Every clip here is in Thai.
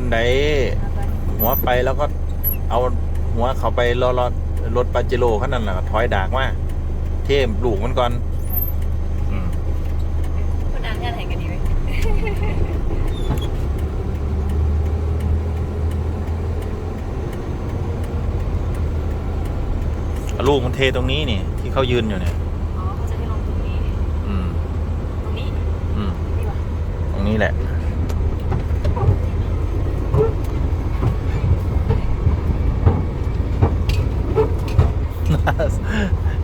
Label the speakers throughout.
Speaker 1: นไดหัวไปแล้วก็เอาหัวเขาไปรอรอรถปาเจโร่ขั้นนั้นแหละถอยดากมาเทมลูกมันก่อนอืม
Speaker 2: คุณอ่านงานไหนกันดีไหม
Speaker 1: เอาลูกมันเทตรงนี้นี่ที่เขายืนอยู่เนี่ย
Speaker 2: อ๋อเขาจะให้ลงตรงนี้
Speaker 1: อืม
Speaker 2: ตรงนี้
Speaker 1: อืม
Speaker 2: นี่หว่า
Speaker 1: ตรงนี้แหละ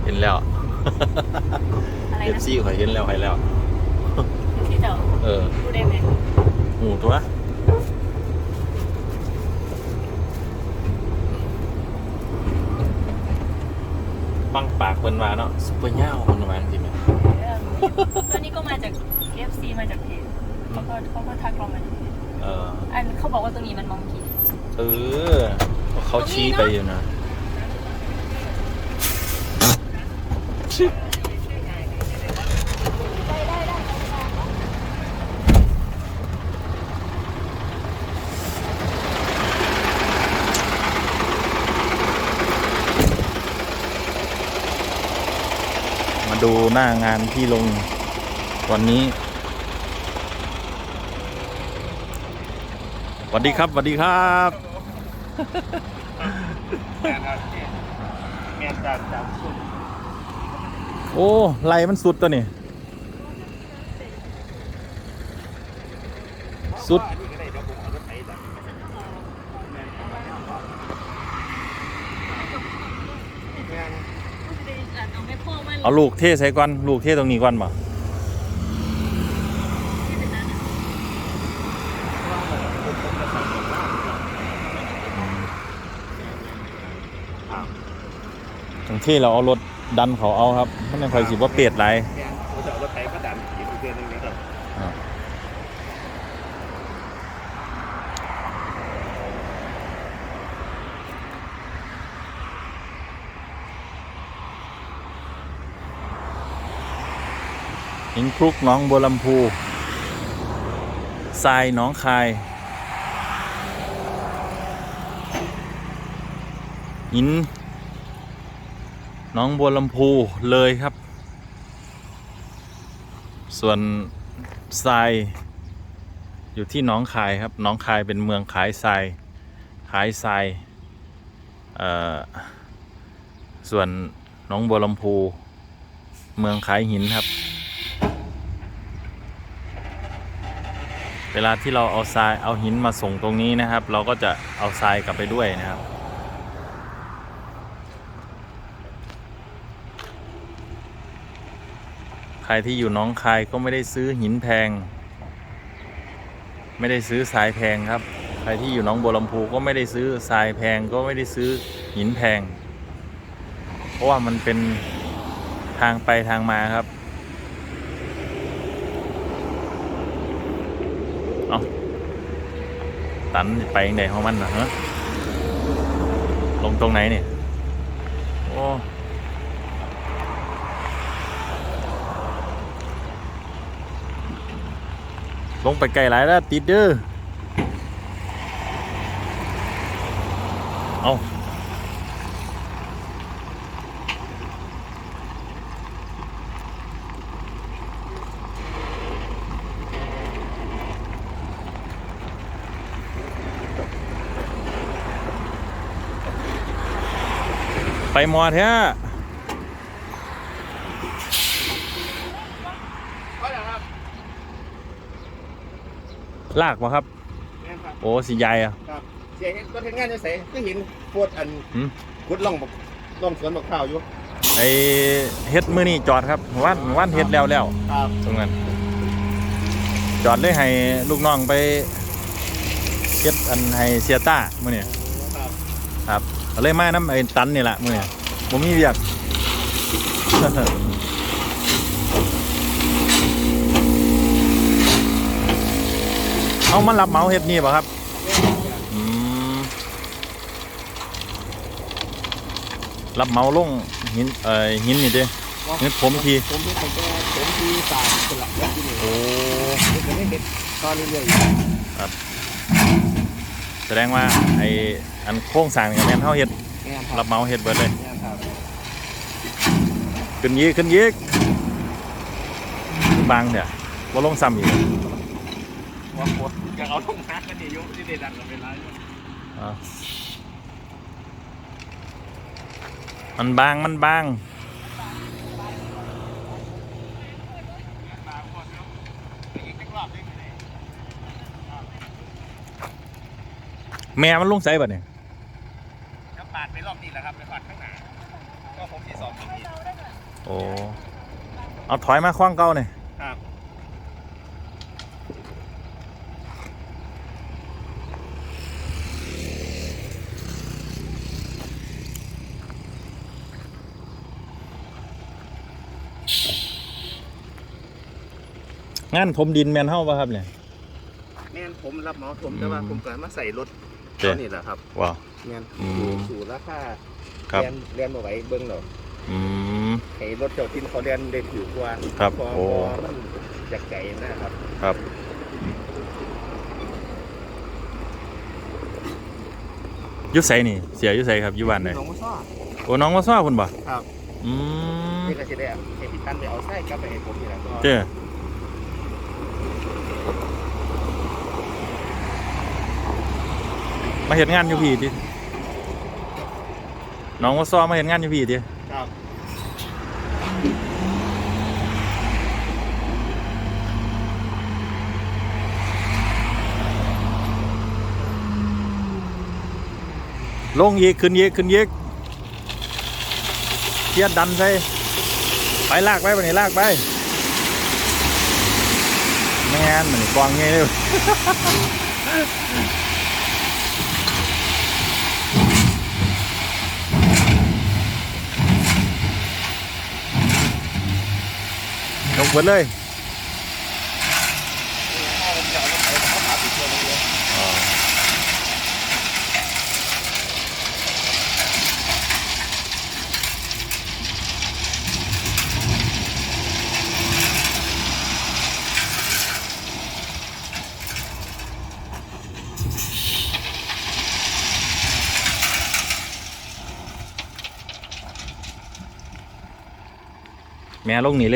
Speaker 1: เห็นแล้ว
Speaker 2: อะไร
Speaker 1: เอฟ
Speaker 2: นะ
Speaker 1: ซีข่อยเห็นแล้วข่อยแล้ว
Speaker 2: ที่เจ้า
Speaker 1: เออ
Speaker 2: พูดได้ไหม
Speaker 1: หูตัว บัง ปากเพิ่นมาเนาะซุปเปอร์ย่าวเพิ่นว่าจริงไหม
Speaker 2: เออตัวนี้ก็มาจาก FC มาจากเพจเขาก็เขาก็ทักเรามาในเพจ
Speaker 1: เออ
Speaker 2: อันเขาบอกว่าตรงนี้มันมองผิด
Speaker 1: เออเขาชี้ไปอยู่นะ ดูหน้างานที่ลงวันนี้สวัสดีครับสวัสดีครับ
Speaker 3: แม่จากจากสุด
Speaker 1: โอ้ไหลมันสุดตัวนี่สุด
Speaker 3: อันนี้ก็ได้เดี๋ยวผมเอารถไถดัก
Speaker 2: เอาไม่พ่อมา
Speaker 1: เอาลูกเทใส่ก่อนลูกเทตรงนี้ก่อนบ่ตรงที่เราเอารถดันเขาเอาครับมันยังคอยสิว่าเปียดไร
Speaker 3: เขาจะเอารถไถมาดันอีกเดือนหนึงนะครับ
Speaker 1: หินคลุกหน้องบัวลำพูทรายหน้องคาย หินหน้องบัวลำพูเลยครับ ส่วนทรายอยู่ที่หน้องคายครับหน้องคายเป็นเมืองขายทรายขายทรายส่วนหน้องบัวลำพู เมืองขายหินครับ เวลาที่เราเอาทรายเอาหินมาส่งตรงนี้นะครับ เราก็จะเอาทรายกลับไปด้วยนะครับ ใครที่อยู่น้องคายก็ไม่ได้ซื้อหินแพง ไม่ได้ซื้อทรายแพงครับ ใครที่อยู่น้องบัวลำพูก็ไม่ได้ซื้อทรายแพงก็ไม่ได้ซื้อหินแพง เพราะว่ามันเป็นทางไปทางมาครับ เอาตันไปยังไงของมันนะฮะลงตรงไหนเนี่ยโอ้ลงไปไกลหลายแล้วติดเด้อเอา ไปหมอดแท้
Speaker 3: ก็ได้ครับ
Speaker 1: ลากมาครับ
Speaker 3: แม่นครับ
Speaker 1: โอ้สีใหญ่อะ
Speaker 3: ครับเสียเห็นรถเห็นงานจะใส่ก็เห็นปวดอัน
Speaker 1: หืม
Speaker 3: ขุดล่องบักล่องสวนบักข้าวอยู่
Speaker 1: ไอเฮ็ดมือนี่จอดครับว่านว่านเฮ็ดแล้วแล้ว
Speaker 3: ครับ
Speaker 1: ตรงนั้นจอดเลยให้ลูกน้องไปเฮ็ดอันให้เสียต้ามื้อนี้
Speaker 3: ครับ
Speaker 1: ครับก็ เลยมาน้ำไอ้ตันนี่แหละมื้อนี้บ่มีเวียกเอามันรับเมาเฮ็ดนี่ป่ะครับรับเมาลงหินเอ่อหินนี่เด้เงินผมที
Speaker 3: ผมที่ผมจะผมที่ตากเป็นหลักแล้วที่นี่
Speaker 1: โอ้
Speaker 3: ผมจะไม่เห็นตอนเรื่อยๆครับ
Speaker 1: แสดงว่าไออันโค้งสร้างนี่ก็แม่นเฮาเฮ็ด
Speaker 3: แม่นค
Speaker 1: รั
Speaker 3: รั
Speaker 1: บบเหมาเฮ็ดเบิดเลย
Speaker 3: แม่นครับ
Speaker 1: ขึ้นยีกขึ้นยีกบางเนี่ยว่าลงซ้ำอีก
Speaker 3: ว่าโคตรจะเอาลงน้ำกันนี่อยุที่เด็ดดันเราเป็นไรอยู่
Speaker 1: อะมันบางมันบาง
Speaker 3: อีกจักรอบได้ไหมเนี่ย
Speaker 1: แม่มันลงใส่บัดเนี่ย
Speaker 3: ก็ปาดไปรอบนี้แหละครับไปปาดข้างหน้าก็ผมที่สองที่นี่
Speaker 1: โอ้เอาถอยมาคว้างเก่าเนี่ย
Speaker 3: ครับ
Speaker 1: งานถมดินแมนเฮาป่ะครับเนี่ย
Speaker 3: แม่นผมรับเหมาผมแต่ว่า
Speaker 1: อืม
Speaker 3: ผมก็มาใส่รถ
Speaker 1: เจ้
Speaker 3: เท่านี่แหละครับ
Speaker 1: ว้าว
Speaker 3: แม่น
Speaker 1: อืม
Speaker 3: สู่สู่ราคา
Speaker 1: ครับ
Speaker 3: เรียนเรียนมาไหว้เบิ้งเรา
Speaker 1: อืม
Speaker 3: ให้รถเจ้าทินเขาเรียนได้ถือกว่า
Speaker 1: ครับ
Speaker 3: เพอ
Speaker 1: โอ้
Speaker 3: มันจากไก่นะครับ
Speaker 1: ครับอยุใส่นี่ เสียอยุใส่ครับอยุบ้านไหน
Speaker 3: น้องมาซ้อ
Speaker 1: โอ้น้องมาซ้อคุณบ่
Speaker 3: ครับ
Speaker 1: อืม
Speaker 3: นี่ก็จะได้ให้พี่ตันไปเอาไส้กลับไปให้ผมนี่แหละก็
Speaker 1: เจ้ มาเห็นงานอยู่พี่ดิน้องมาซ้อมาเห็นงานอยู่พี่ดิ
Speaker 3: ครับ
Speaker 1: ลงยีกขึ้นยีกขึ้นยีกเทียดดันใส่ไปลากไปไปนี่ลากไปแม่นมันนี่กวางเงี้ยเลยลงหมดเลย
Speaker 3: พ่อผมจะเอารถไถเขาพาติดตัวเลย
Speaker 1: แม่ลงหนีเลย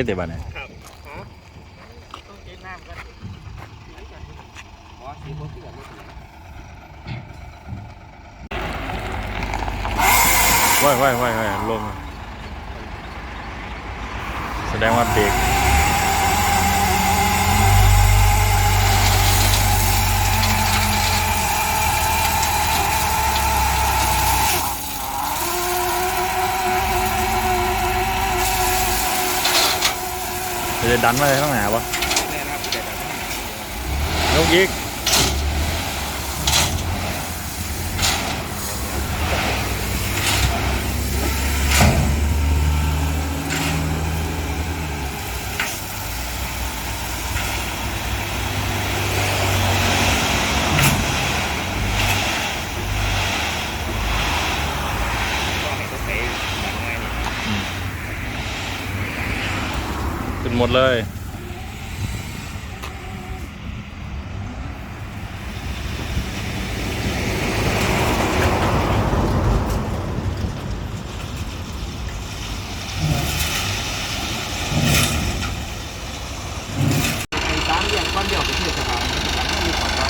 Speaker 1: แต่บ้านย
Speaker 3: ครับฮะต้องกินน้ำกันอ๋อสีผมที่แบบนี้
Speaker 1: ว้ายว้ายว้ายว้ายลง แสดงว่าเบรกจะดันมาเลยข้างหน้าวะ
Speaker 3: แน่นะครับเด็ดแบบนี้
Speaker 1: ยกอีก ขึ้นหมดเลย
Speaker 3: สามเรียงก้อนเดียวเป็นเทศบาลมีความว่า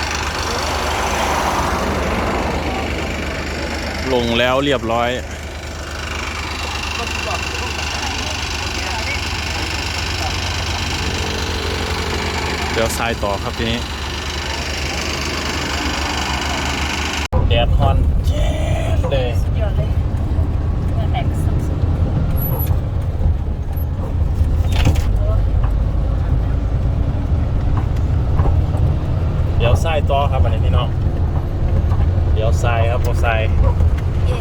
Speaker 1: ลงแล้วเรียบร้อย
Speaker 3: ก็ที่บอก
Speaker 1: เดี๋ยวทรายต่อครับทีนี้แดดฮอนเจ็ดเลย
Speaker 2: สุดยอดเลยเมื่อแตกสุด
Speaker 1: เดี๋ยวทรายต่อครับอันนี้พี่น้องเดี๋ยวทรายครับพอทราย
Speaker 2: ๆเย่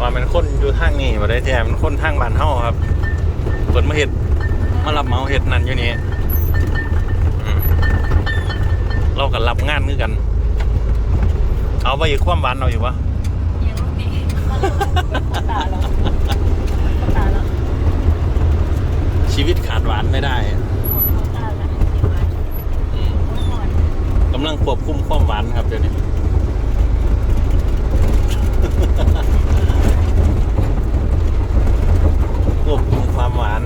Speaker 1: ว่ามันคน อยู่ทางนี้มาได้แถมคนทางบ้านเฮาครับเปิดมาเห็ดมารับเมาเห็ดนั่นอยู่นี่เรากันรับงานนึกกัน เอาไปอยู่ความหวานเราอยู่ปะชีวิตขาดหวานไม่ได้
Speaker 2: กำลัง
Speaker 1: ควบคุมความหวานครับเดี๋ยวนี้ ควบคุมความหวาน